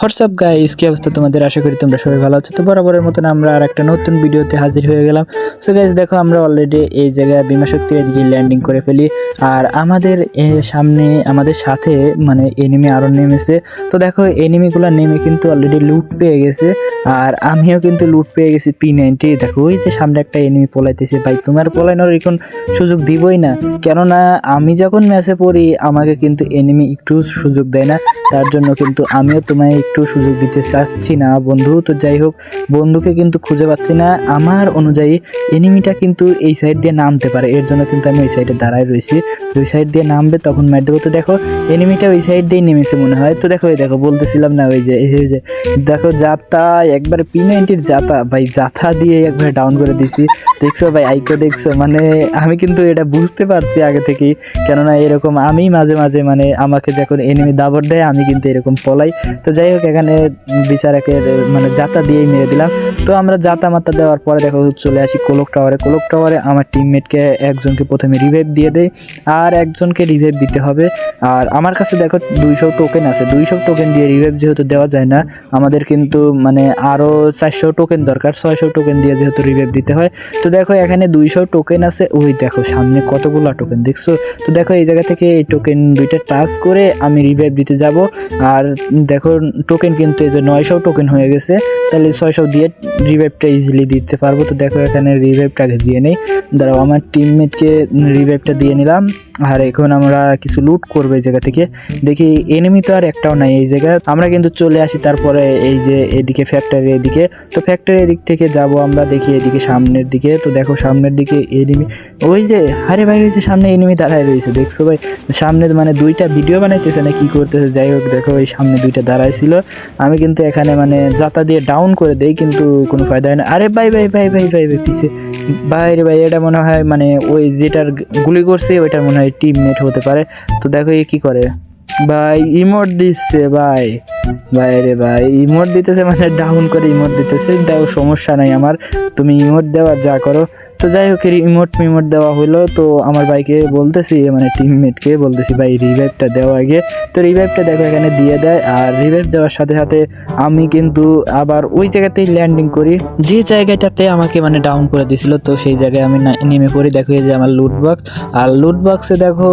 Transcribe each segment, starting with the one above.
WhatsApp guys কি অবস্থা তোমাদের? আশা করি তোমরা সবাই ভালো আছো। তো বরাবরের মতন আমরা আর একটা নতুন ভিডিওতে হাজির হয়ে গেলাম। সো গাইস দেখো, আমরা অলরেডি এই জায়গায় বিমা শক্তির এদিকে ল্যান্ডিং করে ফেলি। আর আমাদের সামনে, আমাদের সাথে মানে এনিমি আরও নেমেছে। তো দেখো এনিমিগুলো নেমে কিন্তু অলরেডি লুট পেয়ে গেছে। আর আমিও কিন্তু লুট পেয়ে গেছি পি নাইনটি দেখো, ওই যে সামনে একটা এনিমি পলাইতেছে। ভাই, তোমার পলাইনোর এখন সুযোগ দিবই না। কেননা, আমি যখন ম্যাচে পড়ি, আমাকে কিন্তু এনিমি একটু সুযোগ দেয় না। তার জন্য কিন্তু আমিও তোমায় একটু সুযোগ দিতে চাচ্ছি না, বন্ধু। তো যাই হোক, বন্ধুকে কিন্তু খুঁজে পাচ্ছি না। আমার অনুযায়ী এনিমিটা কিন্তু এই সাইড দিয়ে নামতে পারে। এর জন্য কিন্তু আমি ওই সাইডে দাঁড়ায় রয়েছি। ওই সাইড দিয়ে নামবে, তখন মার দেবো। তো দেখো, এনিমিটা ওই সাইড দিয়েই নেমেছে মনে হয়। তো দেখো দেখো, বলতেছিলাম না, ওই যে, এই যে দেখো জাতা একবার পি নাইনটির জাতা ভাই জাতা দিয়ে একবার ডাউন করে দিছি দেখছ ভাই, আইকো দেখছ? মানে আমি কিন্তু এটা বুঝতে পারছি আগে থেকেই। কেননা এরকম আমি মাঝে মাঝে মানে আমাকে যখন এনিমি দাবর দেয়, আমি কিন্তু এরকম পলাই। তো যাই হোক এখানে বিচারকের মানে জাতা দিয়েই মেরে দিলাম। তো আমরা জাতা মাতা দেওয়ার পরে দেখো চলে আসি কোলক টাওয়ারে। কোলক টাওয়ারে আমার টিমমেটকে একজনকে প্রথমে রিভাইভ দিয়ে দেয় আর একজনকে রিভাইভ দিতে হবে। আর আমার কাছে দেখো দুইশো টোকেন আছে। দুইশো টোকেন দিয়ে রিভাইভ যেহেতু দেওয়া যায় না, আমাদের কিন্তু মানে আরও চারশো টোকেন দরকার। ছয়শো টোকেন দিয়ে যেহেতু রিভাইভ দিতে হয়। তো দেখো এখানে দুইশো টোকেন আছে। ওই দেখো সামনে কতগুলো টোকেন দেখছ? তো দেখো এই জায়গা থেকে এই টোকেন দুইটা টাচ করে আমি রিভাইভ দিতে যাব। আর দেখো টোকেন কিন্তু এই যে নয়শো টোকেন হয়ে গেছে, তাহলে ছয়শো দিয়ে রিভাইভটা ইজিলি দিতে পারব। তো দেখো এখানে রিভাইভটা আগে দিয়ে নেই। দাঁড়াও, আমার টিমমেটকে রিভাইভটা দিয়ে নিলাম। আর এখন আমরা কিছু লুট করব এই জায়গা থেকে। দেখি এনিমি তো আর একটাও নাই এই জায়গায় আমরা কিন্তু চলে আসি তারপরে এই যে এদিকে ফ্যাক্টরি এদিকে। তো ফ্যাক্টরি এদিক থেকে যাব আমরা, দেখি এদিকে সামনের দিকে। তো দেখো সামনের দিকে এনিমি ওই যে, আরে ভাই, ওই যে সামনে এনিমি দাঁড়ায় রয়েছে। দেখছ ভাই, সামনে মানে দুইটা ভিডিও বানাইতেছে না, কি করতেছে? যাই হোক, দেখো, ওই সামনে দুইটা দাঁড়ায় ছিল। আমি কিন্তু এখানে মানে যাতা দিয়ে ডাউন করে দেই, কিন্তু কোনো ফায়দা হয় না। আরে ভাই ভাই ভাই ভাই ভাই ভাই, পিছে। ভাই রে ভাই, এটা মনে হয় মানে ওই যেটার গুলি করছে, ওইটার মনে হয় টিম মেট হতে পারে। তো দেখো এ কী করে। ভাই ইমোট দিচ্ছে, ভাই। ভাই রে ভাই ইমোট দিতেছে মানে ডাউন করে ইমোট দিতেছে দাও সমস্যা নাই আমার। তুমি ইমোট দেওয়ার যা করো। তো যাই হোক ইমোট মিমোট দেওয়া হলো তো আমার ভাইকে বলতেছি মানে টিমমেটকে বলতেছি, ভাই রিভাইভটা দেওয়া আগে। তো রিভাইভটা দেখো এখানে দিয়ে দেয়। আর রিভাইভ দেওয়ার সাথে সাথে আমি কিন্তু আবার ওই জায়গাতেই ল্যান্ডিং করি। যে জায়গাটাতে আমাকে মানে ডাউন করে দিছিল, তো সেই জায়গায় আমি নেমে পড়ি। দেখো এই যে আমার লুট বক্স আর লুট বক্সে দেখো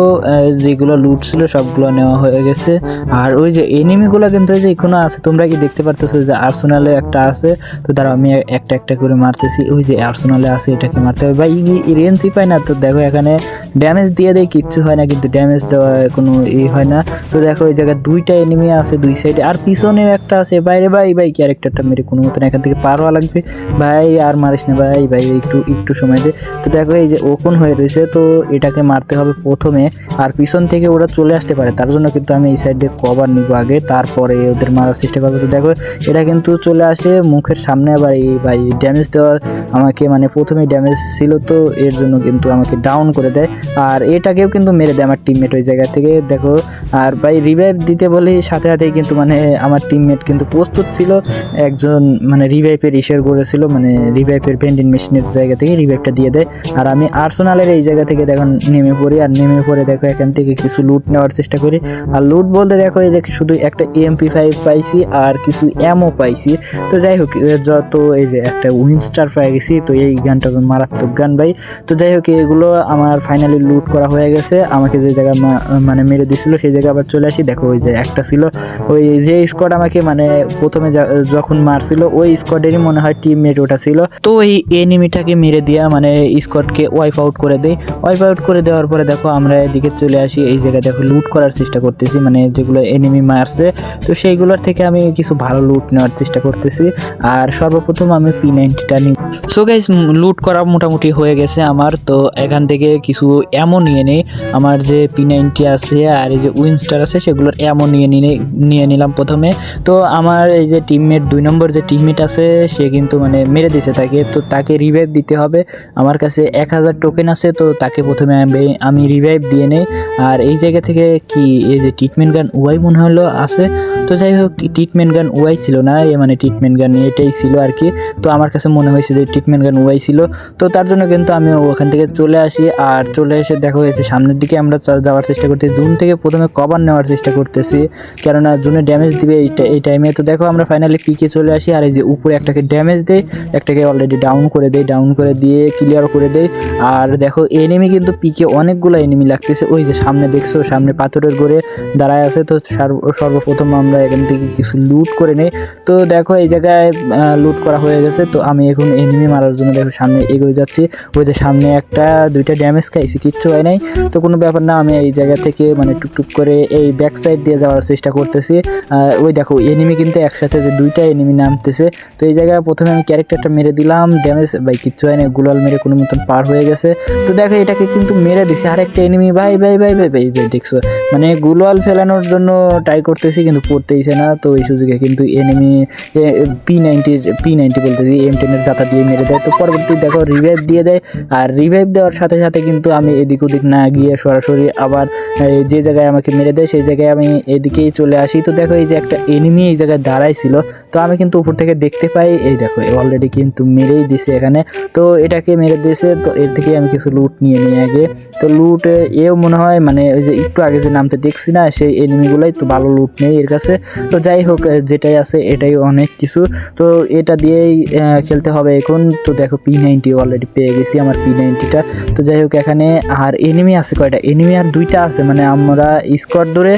যেগুলো লুট ছিল, সবগুলো নেওয়া হয়ে গেছে। আর ওই যে এনিমিগুলো কিন্তু ওই যে এখনও আছে, তোমরা কি দেখতে পারতেছো যে আর্সোনালে একটা আছে? তো তারা আমি একটা একটা করে মারতেছি। ওই যে আর্সোনালে আছে, এটাকে মারতে হবে। ভাই রেঞ্জই পাই না। তো দেখো, এখানে ড্যামেজ দিয়ে দেয়, কিচ্ছু হয় না, কিন্তু ড্যামেজ দেওয়া কোনো ই হয় না। তো দেখো ওই জায়গায় দুইটা এনিমি আছে দুই সাইডে আর পিছনেও একটা আছে। বাইরে ভাই ভাই ক্যারেক্টারটা মেরে কোনো মতন এখান থেকে পার হওয়া লাগবে। ভাই, আর মারিস না, ভাই ভাই, একটু একটু সময় দে। তো দেখো, এই যে ওপেন হয়ে রয়েছে, তো এটাকে মারতে হবে প্রথমে। আর পিছন থেকে ওরা চলে আসতে পারে, তার জন্য কিন্তু আমি এই সাইড দিয়ে কভার নিব আগে। তারপরে ওদের মারার চেষ্টা করব। তো দেখো এটা কিন্তু চলে আসে, মুখের সামনে আবার এই ভাই ড্যামেজ দেওয়া আমাকে মানে প্রথমে ড্যামেজ ছিল তো এর জন্য কিন্তু আমাকে ডাউন করে দেয়। আর এটাকেও কিন্তু মেরে দেয় আমার টিমমেট ওই জায়গা থেকে, দেখো। আর ভাই রিভাইভ দিতে বলে সাথে সাথেই কিন্তু মানে আমার টিমমেট কিন্তু প্রস্তুত ছিল, একজন মানে রিভাইভের ইশের করেছিল মানে রিভাইভের ভেন্ডিং মেশিনের জায়গা থেকে রিভাইভটা দিয়ে দেয়। আর আমি আর্সোনালের এই জায়গা থেকে দেখো নেমে পড়ি, আর নেমে পড়ে দেখো এখান থেকে কিছু লুট নেওয়ার চেষ্টা করি। আর লুট বলতে দেখো এই দেখি শুধু একটা এমপি ফাইভ পাইছি আর কিছু অ্যামও পাইছি। তো যাই হোক যত এই যে একটা উইনস্টার পেয়ে গেছি, তো এই গানটা মারাত্মক গান ভাই। তো যাই হোক এগুলো আমার ফাইনালি লুট করা হয়ে গেছে। আমাকে যে জায়গায় মা- মানে মেরে দিছিল, সেই জায়গায় আবার চলে আসি। দেখো, ওই যে একটা ছিল, ওই যে স্কোয়াড আমাকে মানে প্রথমে যখন মারছিল, ওই স্কোয়াডেরই মনে হয় টিম টিমমেট ওটা ছিল। তো এই এনিমিটাকে মেরে দিয়া মানে স্কোয়াডকে ওয়াইপ আউট করে দেই। ওয়াইপ আউট করে দেওয়ার পরে দেখো, আমরা এদিকে চলে আসি। এই জায়গায় দেখো লুট করার চেষ্টা করতেছি। মানে যেগুলো এনিমি মারছে। তো সেইগুলোর থেকে আমি কিছু ভালো লুট নেওয়ার চেষ্টা করতেছি। আর সর্বপ্রথম আমি পি নাইনটিটা নিই সো গাইজ লুট করা মোটামুটি হয়ে গেছে আমার। তো এখান থেকে কিছু এমন নিয়ে নেই। আমার যে পি নাইনটি আছে আর এই যে উইনস্টার আছে, সেগুলোর এমন নিয়ে নিয়ে নিয়ে নিলাম প্রথমে। তো আমার এই যে টিমমেট দুই নম্বর যে টিমমেট আছে, সে কিন্তু মানে মেরে দিছে তাকে। তো তাকে রিভাইভ দিতে হবে। আমার কাছে এক হাজার টোকেন আছে, তো তাকে প্রথমে আমি- আমি রিভাইভ দিয়ে নেই। আর এই জায়গা থেকে কি এই যে ট্রিটমেন্ট গান ওয়াই মনে হলো, আছে। তো যাই হোক ট্রিটমেন্ট গান ওয়াই ছিল না, এ মানে ট্রিটমেন্ট গান এটাই ছিল আর কি। তো আমার কাছে মনে হয়েছে যে ট্রিটমেন্ট গান ওয়াই ছিল। তো তার জন্য কিন্তু আমি ওখান থেকে চলে আসি আর চলে এসে দেখা হয়েছে, সামনের দিকে আমরা যাওয়ার চেষ্টা করতেছি। জুন থেকে প্রথমে কভার নেওয়ার চেষ্টা করতেছি, কেননা জুনে ড্যামেজ দিবে এই টাইমে তো দেখো আমরা ফাইনালি পিকে চলে আসি, আর এই যে উপরে একটাকে ড্যামেজ দেয় একটাকে অলরেডি ডাউন করে দেয় ডাউন করে দিয়ে ক্লিয়ার করে দেয় আর দেখো এনিমি কিন্তু পিকে অনেকগুলো এনিমি লাগতেছে। ওই যে সামনে দেখছ, সামনে পাথরের গড়ে দাঁড়ায় আছে। তো সার- সর্বপ্রথম আমরা এখান থেকে কিছু লুট করে নেই। তো দেখো এই জায়গায় লুট করা হয়ে গেছে। তো আমি এখন এনিমি মারার জন্য দেখো সামনে এগিয়ে যাচ্ছি। ওই যে সামনে একটা, দুইটা ড্যামেজ খাইছি, কিচ্ছু হয় নাই। তো কোনো ব্যাপার না, আমি এই জায়গা থেকে মানে টুকটুক করে এই ব্যাক সাইড দিয়ে যাওয়ার চেষ্টা করতেছি। ওই দেখো এনিমি কিন্তু একসাথে যে দুইটা এনিমি নামতেছে। তো এই জায়গায় প্রথমে আমি ক্যারেক্টারটা মেরে দিলাম ড্যামেজ ভাই কিচ্ছু হয় না গুলাল মেরে কোনো মতন পার হয়ে গেছে। তো দেখো এটাকে কিন্তু মেরে দিছে আরেকটা এনিমি ভাই ভাই ভাই ভাই ভাই ভাই, দেখছ? মানে গুলাল ফেলানোর জন্য ট্রাই করতেছি, কিন্তু পড়তেইছে না, তো এই সুযোগে কিন্তু এনিমি পি নাইনটির পি নাইনটি বলতেছি এম টেনের জাতা দিয়ে মেরে দেয়। তো পরবর্তী দেখো রিভাইভ দিয়ে দেয়, আর রিভাইভ দেওয়ার সাথে সাথে কিন্তু আমি এদিক ওদিক না গিয়ে সরাসরি আবার যে জায়গায় আমাকে মেরে দেয়, সেই জায়গায় আমি এদিকেই চলে আসি। তো দেখো এই যে একটা এনিমি এই জায়গায় দাঁড়াইছিল, তো আমি কিন্তু উপর থেকে দেখতে পাই, এই দেখো অলরেডি কিন্তু মেরেই দিছে এখানে। তো এটাকে মেরে দিয়েছে, তো এর থেকে আমি কিছু লুট নিয়ে নিই আগে। তো লুট এও মনে হয় মানে ওই যে একটু আগে যে নামতে দেখছি না, সেই এনিমিগুলোই তো ভালো লুট নেই এর কাছে। তো যাই হোক যেটাই আছে এটাই অনেক কিছু। তো এটা দিয়েই খেলতে হবে এখন। তো দেখো পি নাইনটি অলরেডি পেয়ে গেছি আমার পি নাইনটিটা তো যাই হোক, এখানে আর এনিমি আছে কয়টা? এনিমি আর দুইটা আছে। মানে আমরা স্কোয়াড ধরে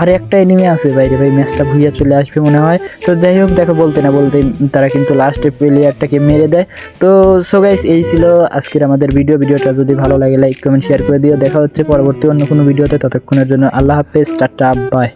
আর একটা এনিমি আছে। বাইরে ভাই ম্যাচটা ভুইয়া চলে আসবে মনে হয়। তো যাই হোক, দেখো, বলতে না বলতে তারা কিন্তু লাস্টে প্লেয়ারটাকে মেরে দেয়। তো সো গাইস এই ছিল আজকের আমাদের ভিডিও ভিডিওটা যদি ভালো লাগে লাইক কমেন্ট শেয়ার করে দিও। দেখা হচ্ছে পরবর্তী অন্য কোনো ভিডিওতে ততক্ষণের জন্য আল্লাহ হাফেজ, টাটা বাই